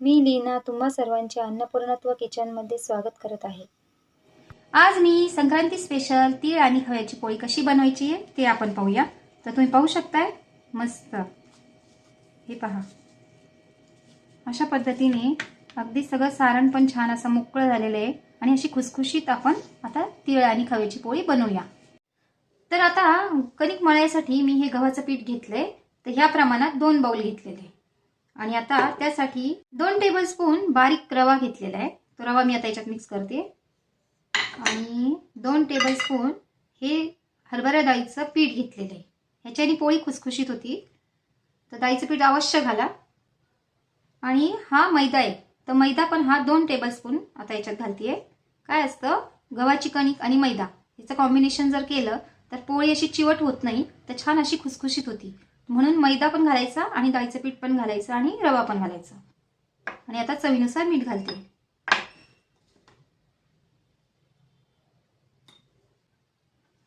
मी लीना तुम्हा सर्वांचे अन्नपूर्णत्व किचनमध्ये स्वागत करत आहे. आज मी संक्रांती स्पेशल तीळ आणि खव्याची पोळी कशी बनवायची आहे ते आपण पाहूया. तर तुम्ही पाहू शकताय मस्त. हे पहा. अशा पद्धतीने अगदी सगळं सारण पण छान असं मोकळं झालेलं आहे आणि अशी खुसखुशीत आपण आता तीळ आणि खव्याची पोळी बनवूया. तर आता कणिक मळायसाठी मी हे गव्हाचं पीठ घेतलंय. तर ह्या प्रमाणात दोन बाउल घेतलेले. आणि आता त्यासाठी दोन टेबल स्पून बारीक रवा घेतलेला आहे. तो रवा मी आता याच्यात मिक्स करते. आणि दोन टेबल स्पून हे हरभरा डाळीचं पीठ घेतलेलं आहे. ह्याच्याने पोळी खुसखुशीत होती. तर डाळीचं पीठ अवश्य घाला. आणि हा मैदा आहे. तर मैदा पण हा दोन टेबलस्पून आता याच्यात घालतीये. काय असतं? गव्हाची कणिक आणि मैदा. याचं कॉम्बिनेशन जर केलं तर पोळी अशी चिवट होत नाही. तर छान अशी खुसखुशीत होती. म्हणून मैदा पण घालायचा आणि डाळीचं पीठ पण घालायचं आणि रवा पण घालायचा. आणि आता चवीनुसार मीठ घालते.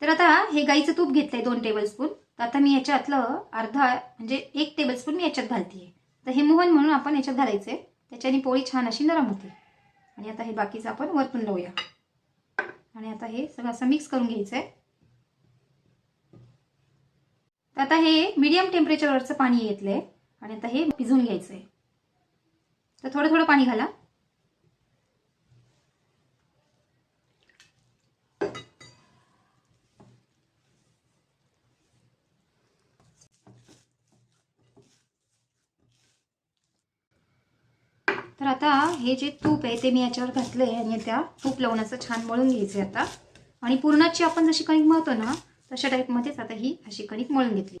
तर आता हे गाईचं तूप घेतलंय दोन टेबल स्पून तर आता मी याच्यातलं अर्धा म्हणजे एक टेबलस्पून मी याच्यात घालते तर हे मोहन म्हणून आपण याच्यात घालायचंय. त्याच्याने पोळी छान अशी नरम होते. आणि आता हे बाकीचं आपण वरतून लावूया. आणि आता हे सगळं असं मिक्स करून घ्यायचंय. तर आता हे मीडियम टेम्परेचरवरचं पाणी घेतलंय आणि आता हे भिजवून घ्यायचंय. तर थोडं थोडं पाणी घाला. तर आता हे जे तूप आहे ते मी याच्यावर घातलंय आणि त्या तूप लावण्याचं छान मळून घ्यायचंय आता. आणि पूर्णाची आपण जशी कणिक मळतो ना तशा टाईपमध्येच आता ही अशी कणिक मळून घेतली.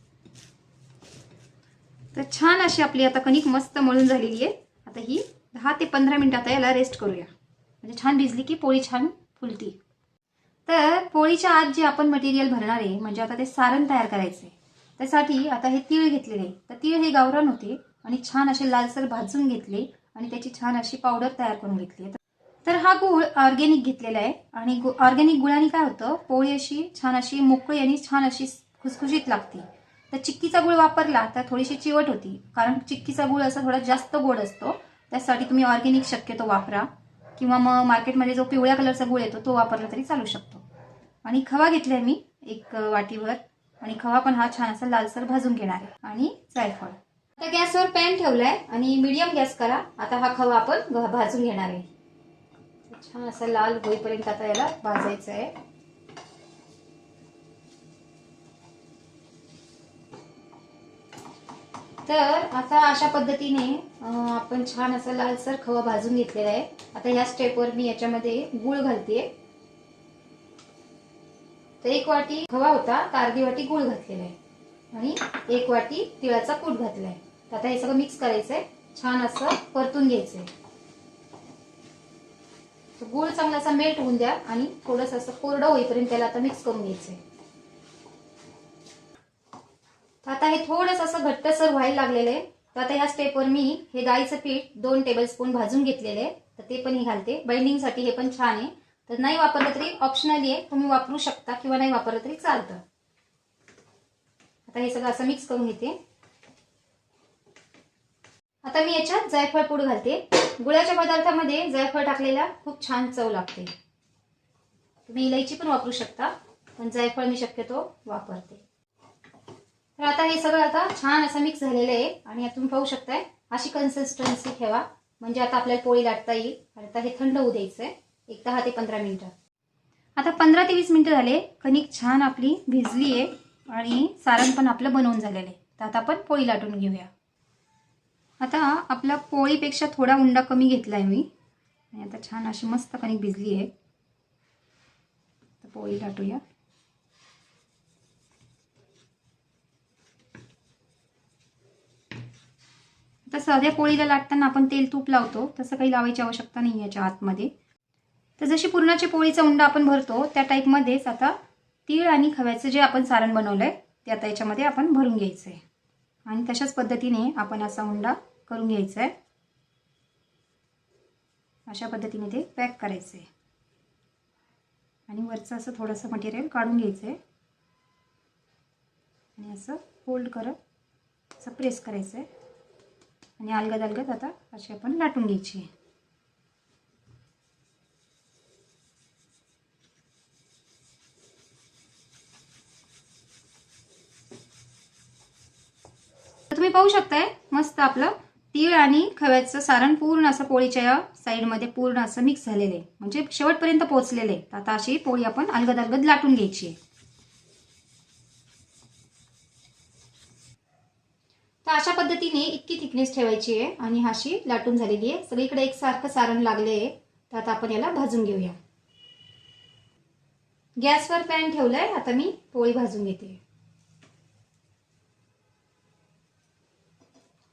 तर छान अशी आपली आता कणिक मस्त मळून झालेली आहे. आता ही दहा ते पंधरा मिनिटं आता याला रेस्ट करूया. म्हणजे छान भिजली की पोळी छान फुलती. तर पोळीच्या आत जे आपण मटेरियल भरणार आहे म्हणजे आता ते सारण तयार करायचं आहे त्यासाठी आता हे तीळ घेतलेले आहे. तर तीळ हे गावरान होते आणि छान असे लालसर भाजून घेतले आणि त्याची छान अशी पावडर तयार करून घेतली. तर हा गुळ ऑर्गेनिक घेतलेला आहे. आणि ऑर्गेनिक गुळाने काय होतं? पोळी अशी छान अशी मोकळी आणि छान अशी खुसखुशीत लागते. तर चिक्कीचा गुळ वापरला तर थोडीशी चिवट होती. कारण चिक्कीचा गुळ असा थोडा जास्त गोड असतो. त्यासाठी तुम्ही ऑर्गेनिक शक्यतो वापरा. किंवा मग मार्केटमध्ये जो पिवळ्या कलरचा गुळ येतो तो वापरला तरी चालू शकतो. आणि खवा घेतलाय मी एक वाटीभर आणि खवा पण हा छान असा लालसर भाजून घेणार आहे. आणि जायफळ. आता गॅसवर पॅन ठेवलाय. आणि मीडियम गॅस करा. आता हा खवा आपण भाजून घेणार आहे. छान असा लाल होईपर्यंत आता याला भाजायचं आहे. तर आता अशा पद्धतीने आपण छान असा लालसर खवा भाजून घेतलेला आहे. आता ह्या स्टेपवर मी याच्यामध्ये गुळ घालते तर एक वाटी खवा होता तर अर्धी वाटी गुळ घातलेला आहे. आणि एक वाटी तिळाचा कूट घातलाय. तर आता हे सगळं मिक्स करायचंय. छान असं परतून घ्यायचंय. गुळ चांगला असा मेल्ट होऊन द्या आणि थोडस असं कोरडं होईपर्यंत त्याला आता मिक्स करून घ्यायचंय. तर आता हे थोडंसं असं घट्टसर व्हायला लागलेलं आहे. तर आता ह्या स्टेपवर मी हे डाळीचं पीठ दोन टेबल स्पून भाजून घेतलेले आहे. तर ते पण घालते. बाइंडिंगसाठी हे पण छान आहे. तर नाही वापरलं तरी ऑप्शनली आहे. तुम्ही वापरू शकता किंवा नाही वापरलं तरी चालतं. आता हे सगळं असं मिक्स करून घेते. आता मी याच्यात जायफळ पूड घालते. गुळाच्या पदार्थामध्ये जायफळ टाकलेला खूप छान चव लागते. तुम्ही इलायची पण वापरू शकता पण जायफळ मी शक्यतो वापरते. तर आता हे सगळं आता छान असं मिक्स झालेलं आहे आणि तुम्ही पाहू शकताय अशी कन्सिस्टन्सी ठेवा. म्हणजे आता आपल्याला पोळी लाटता येईल आणि आता हे थंड होऊ द्यायचं आहे एक दहा ते पंधरा मिनिटं. आता पंधरा ते वीस मिनिटं झाले कणिक छान आपली भिजली आहे आणि सारण पण आपलं बनवून झालेलं आहे. तर आता आपण पोळी लाटून घेऊया. आता आपला पोळीपेक्षा थोडा उंडा कमी घेतला आहे मी. आणि आता छान अशी मस्त कणिक भिजली आहे. तर पोळी लाटूया. आता साध्या पोळीला लाटताना आपण तेल तूप लावतो. तसं काही लावायची आवश्यकता नाही याच्या आतमध्ये. तर जशी पुरणाची पोळीचा उंडा आपण भरतो त्या टाईपमध्येच आता तीळ आणि खव्याचं जे आपण सारण बनवलं आहे ते आता याच्यामध्ये आपण भरून घ्यायचं आहे आणि तशाच पद्धतीने आपण असा उंडा करून घ्यायचं आहे अशा पद्धतीने ते पॅक करायचं आहे आणि वरचं असं थोडंसं मटेरियल काढून घ्यायचं आहे आणि असं फोल्ड करत असं प्रेस करायचं आहे आणि अलगद अलगद आता अशी आपण लाटून घ्यायची. आहे तर तुम्ही पाहू शकताय मस्त आपलं तीळ आणि खव्याचं सारण पूर्ण असं पोळीच्या या साईडमध्ये पूर्ण असं मिक्स झालेलं आहे. म्हणजे शेवटपर्यंत पोचलेलं आहे. तर आता अशी पोळी आपण अलगद अलगद लाटून घ्यायची आहे. तर अशा पद्धतीने इतकी थिकनेस ठेवायची आहे आणि हाशी लाटून झालेली आहे. सगळीकडे एकसारखं सारण लागले आहे. तर आता आपण याला भाजून घेऊया. गॅसवर पॅन ठेवलाय. आता मी पोळी भाजून घेते.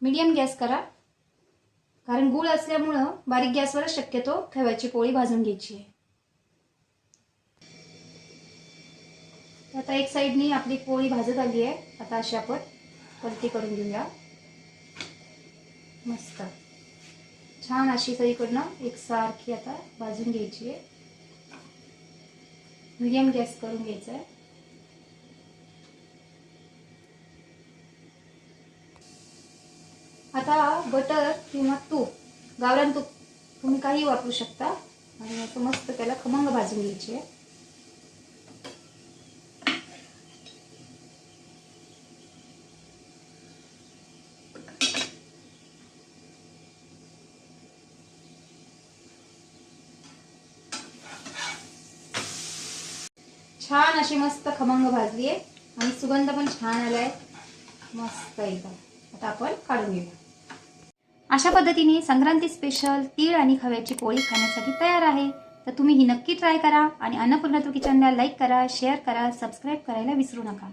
मीडियम गॅस करा. कारण गूळ असल्यामुळं बारीक गॅसवरच शक्यतो खव्याची पोळी भाजून घ्यायची आहे. आता एक साईडनी आपली पोळी भाजत आली आहे. आता अशी आपण पलटी करून घेऊया. मस्त. छान अशी सगळीकडनं एकसारखी आता भाजून घ्यायची आहे. मीडियम गॅस करून घ्यायचा आहे. आता बटर किंवा तूप गावरान तूप तुम्ही काही वापरू शकता. आणि असं मस्त त्याला खमंग भाजून घ्यायची आहे. छान अशी मस्त खमंग भाजली आहे. आणि सुगंध पण छान आलाय. मस्त एकदम. आता आपण काढून घेऊया. अशा पद्धतीने संक्रांती स्पेशल तीळ आणि खव्याची पोळी खाण्यासाठी तयार आहे. तर तुम्ही ही नक्की ट्राय करा आणि अन्नपूर्णा किचनला लाईक करा शेअर करा सबस्क्राईब करायला विसरू नका.